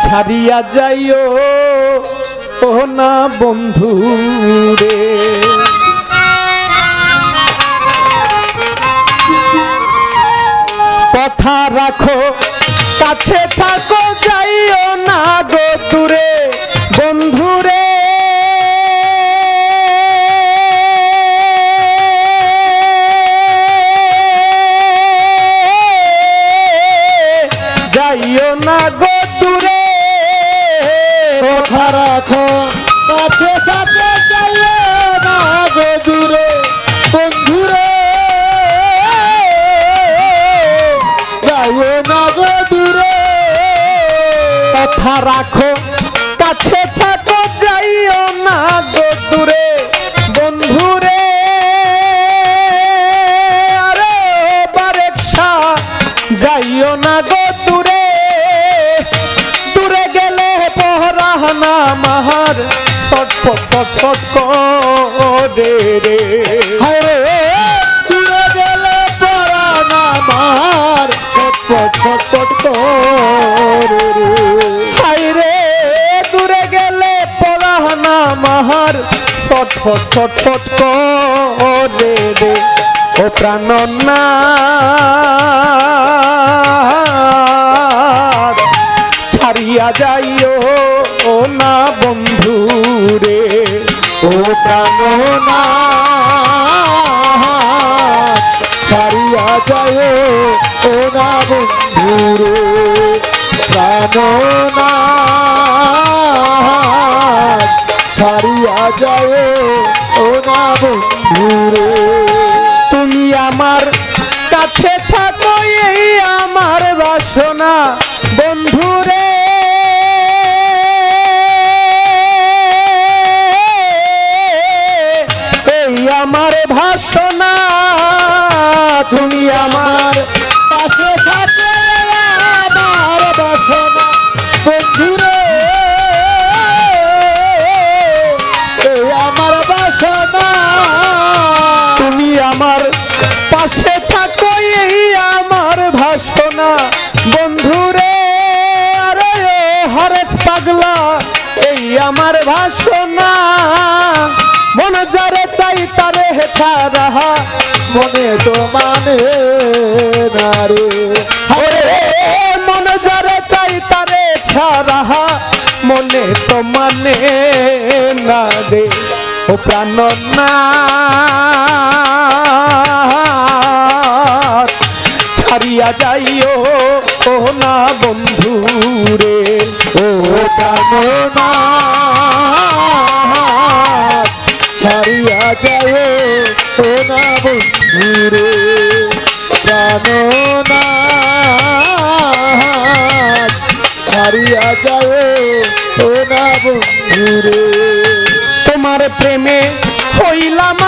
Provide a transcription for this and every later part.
ছাড়িয়া যাইও। ও না বন্ধু রে। কথা রাখো কাছে থাকো যাইও না গো দূরে। যাইও না গো দূরে। কথা রাখো কাছে কাছে চাইলে না গো দূরে। বন্ধুরে যাইও না গো দূরে। কথা রাখো কাছে থাকো যাইও না গো দূরে। বন্ধুরে যাইও না গো পহরাহানা মাহার ছটফট ছটফট করে রে। হায় রে দূরে গেলে পরাণ আমার ছটপট ছটপট করে রে। হাইরে দূরে গেলে পড়াহানা মাহার ছটফট ছটফট করে রে। ও প্রাণনাথ যায় ও না বন্ধুরে প্রাণনা সারিয়া যায় ও না বন্ধুরে। তুমি আমার কাছে থাকো পাশে থাকো, এই আমার ভাষণা। বন্ধুরে, আরে ও হরেশ পাগলা, এই আমার ভাষণা। মন যারে চাই তারে ছাড়া, মনে তো মানে না রে। মন যারে চাই তারে ছাড়া, মনে তো মানে না রে। ও প্রাণ না। না। না বন্ধুরে। তোমার প্রেমে হইলাম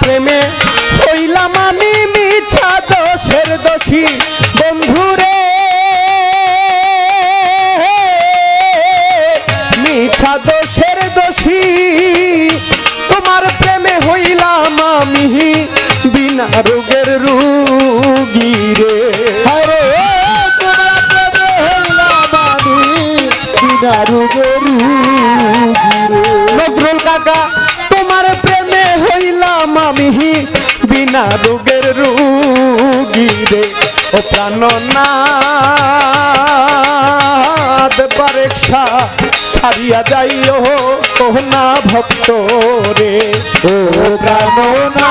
প্রেমে বিনা রোগের রুগী রে। ও প্রাণনাথ বারেকশা ছাড়িয়া যাইও ও না ভক্ত রে। ও প্রাণনা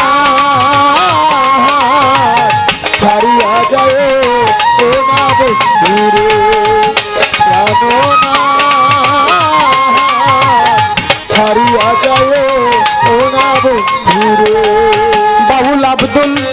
আব্দুল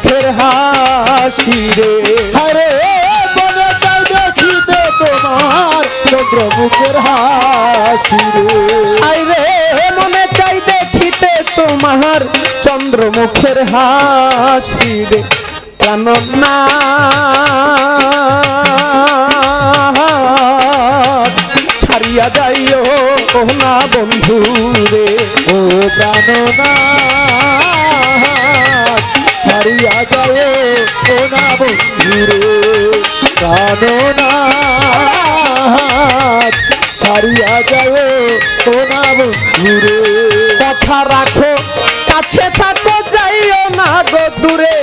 চন্দ্রমুখের হাসি রে। আরে মনে চাই দেখিতে তোমার চন্দ্রমুখের হাসি রে। আইরে মনে চাই দেখিতে তোমার চন্দ্রমুখের হাসি রে। প্রাণনা ছাড়িয়া যাইও ও না বন্ধু রে। ও প্রাণনা ছাড়িয়া যায় ও না বন্ধুরে প্রাণনা ছাড়িয়া যায় ও না বন্ধুরে। কথা রাখো, কাছে থাকো, যাইও না গো দূরে।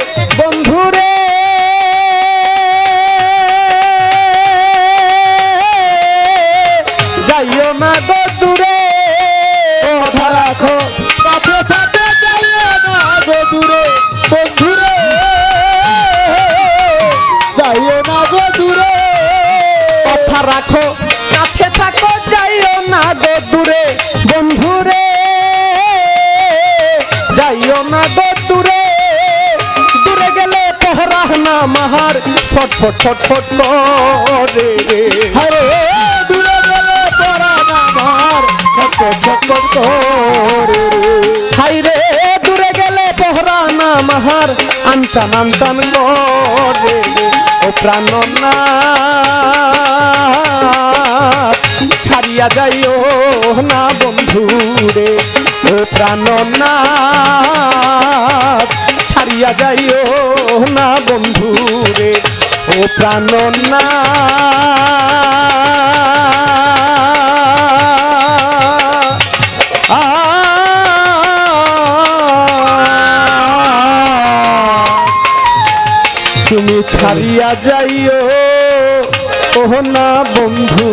দূরে গেলে পহরা না মাহার। ফটফট ফটফট করে রে। আরে দূরে গেলে পরা নামার ছটপট ছটপট করে রে। হাইরে দূরে গেলে পহরা না মাহার। আনচান আনচান করে ও প্রাণ না। ছাড়িয়া যাইও না বন্ধু রে। ও প্রাণ না। ছাড়িয়া যাইও প্রাণ না। তুমি ছাড়িয়া যাইও। ওহ না বন্ধু।